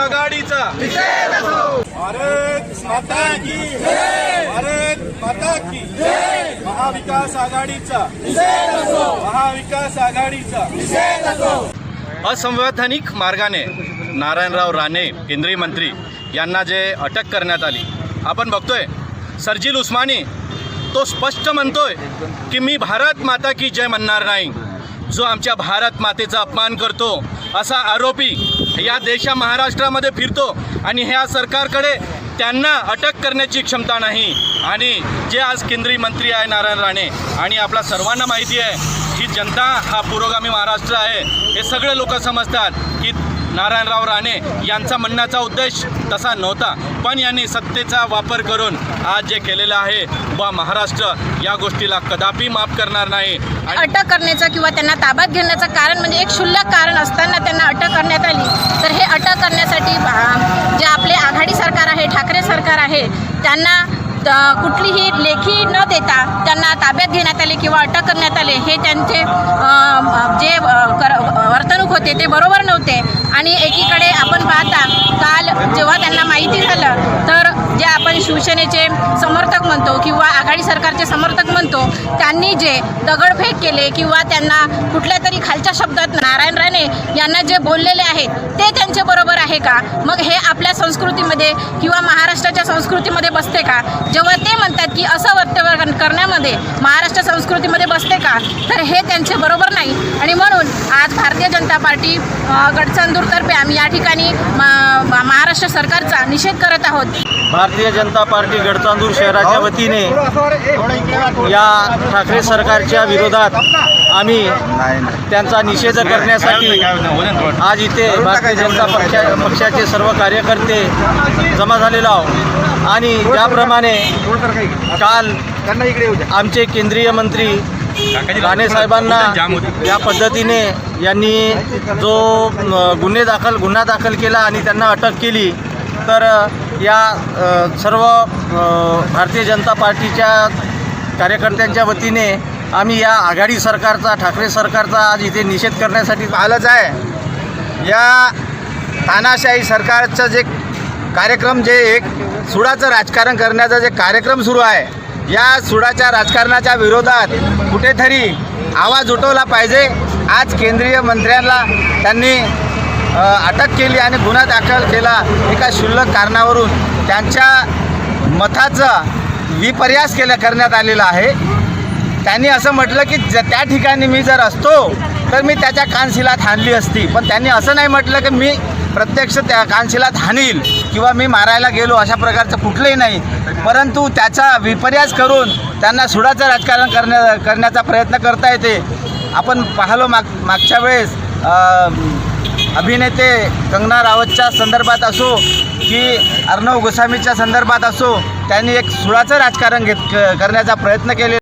आघाडीचा भारत माता की भारत माता की महाविकास आघाडीचा. महाविकास आघाडीचा. असंवैधानिक मार्गाने नारायणराव राणे केंद्रीय मंत्री यांना जे अटक करण्यात आली आपण बघतोय सर्जील उस्मानी तो स्पष्ट म्हणतोय की मी भारत माता की जय म्हणणार नाही. जो आमच्या भारत मातेचा अपमान करतो असा आरोपी या देशा महाराष्ट्रामध्ये फिरतो आणि ह्या सरकारकडे त्यांना अटक करण्याची क्षमता नाही. आणि जे आज केंद्रीय मंत्री आहे नारायण राणे आणि आपल्या सर्वांना माहिती आहे की जनता हा पुरोगामी महाराष्ट्र आहे. हे सगळे लोक समजतात की नारायणराव राणे यांचा म्हणण्याचा उद्देश तसा नव्हता पण यांनी सत्तेचा वापर करून आज जे केलेलं आहे बा महाराष्ट्र या गोष्टीला कदापि माफ करणार नाही. अटक करण्याचं किंवा त्यांना ताब्यात घेण्याचं कारण म्हणजे एक क्षुल्लक कारण असताना त्यांना अटक करण्यात आली. तर हे अटक करण्यासाठी जे आपले आघाडी सरकार आहे ठाकरे सरकार आहे त्यांना कुठलीही लेखी न देता त्यांना ताब्यात घेण्यात आले किंवा अटक करण्यात आले हे त्यांचे जे कर होते ते बरोबर नव्हते. आणि एकीकडे आपण पाहता काल जेव्हा त्यांना माहिती झालं तर जे आपण शिवसेनेचे समर्थक म्हणतो किंवा आघाडी सरकारचे समर्थक म्हणतो त्यांनी जे दगडफेक केले किंवा त्यांना कुठल्या तरी खालच्या शब्दात नारायण राणे यांना जे बोललेले आहेत ते त्यांचे बरोबर आहे का? मग हे आपल्या संस्कृती संस्कृतीमध्ये किंवा महाराष्ट्राच्या संस्कृतीमध्ये बसते का? जेव्हा ते म्हणतात की असं वक्तव्य करण्यामध्ये महाराष्ट्र संस्कृतीमध्ये बसते का? तर हे त्यांचे बरोबर नाही. आणि म्हणून आज भारतीय जनता पार्टी अ, गडचंदूरतर्फे आम्ही या ठिकाणी मा- महाराष्ट्र सरकारचा निषेध करत आहोत. भारतीय जनता पार्टी गडचांदूर शहराच्या वतीने या ठाकरे सरकारच्या विरोधात आम्ही त्यांचा निषेध करण्यासाठी आज इथे भारतीय जनता पक्षा पक्षाचे सर्व कार्यकर्ते जमा झालेलो आहोत. आणि त्याप्रमाणे काल आमचे केंद्रीय मंत्री राणे साहेबांना या पद्धतीने यांनी जो गुन्हे दाखल गुन्हा दाखल केला आणि त्यांना अटक केली तर या सर्व भारतीय जनता पार्टीच्या कार्यकर्त्यांच्या वतीने आम्ही या आघाडी सरकारचा ठाकरे सरकारचा आज इथे निषेध करण्यासाठी आलंच आहे. या तानाशाही सरकारचं जे कार्यक्रम जे एक सुडाचं राजकारण करण्याचा जे कार्यक्रम सुरू आहे या सुडाच्या राजकारणाच्या विरोधात कुठेतरी आवाज उठवला पाहिजे. आज केंद्रीय मंत्र्यांना त्यांनी अटक केली आणि गुन्हा दाखल केला एका क्षुल्लक कारणावरून. त्यांच्या मताचा विपर्यास केला करण्यात आलेला आहे. त्यांनी असं म्हटलं की ज त्या ठिकाणी मी जर असतो तर मी त्याच्या कानशिलात हाणली असती. पण त्यांनी असं नाही म्हटलं की मी प्रत्यक्ष त्या कानशिलात हाणील. किंवा मी मारायला गेलो अशा प्रकारचं कुठलंही नाही. परंतु त्याचा विपर्यास करून त्यांना सुडाचं राजकारण करण्या करण्याचा प्रयत्न करता येते. आपण पाहिलो माग मागच्या वेळेस अभिनेते कंगना रावतच्या संदर्भात असो की अर्णव गोस्वामीच्या संदर्भात असो त्यांनी एक सुडाचं राजकारण घेत क- करण्याचा प्रयत्न केले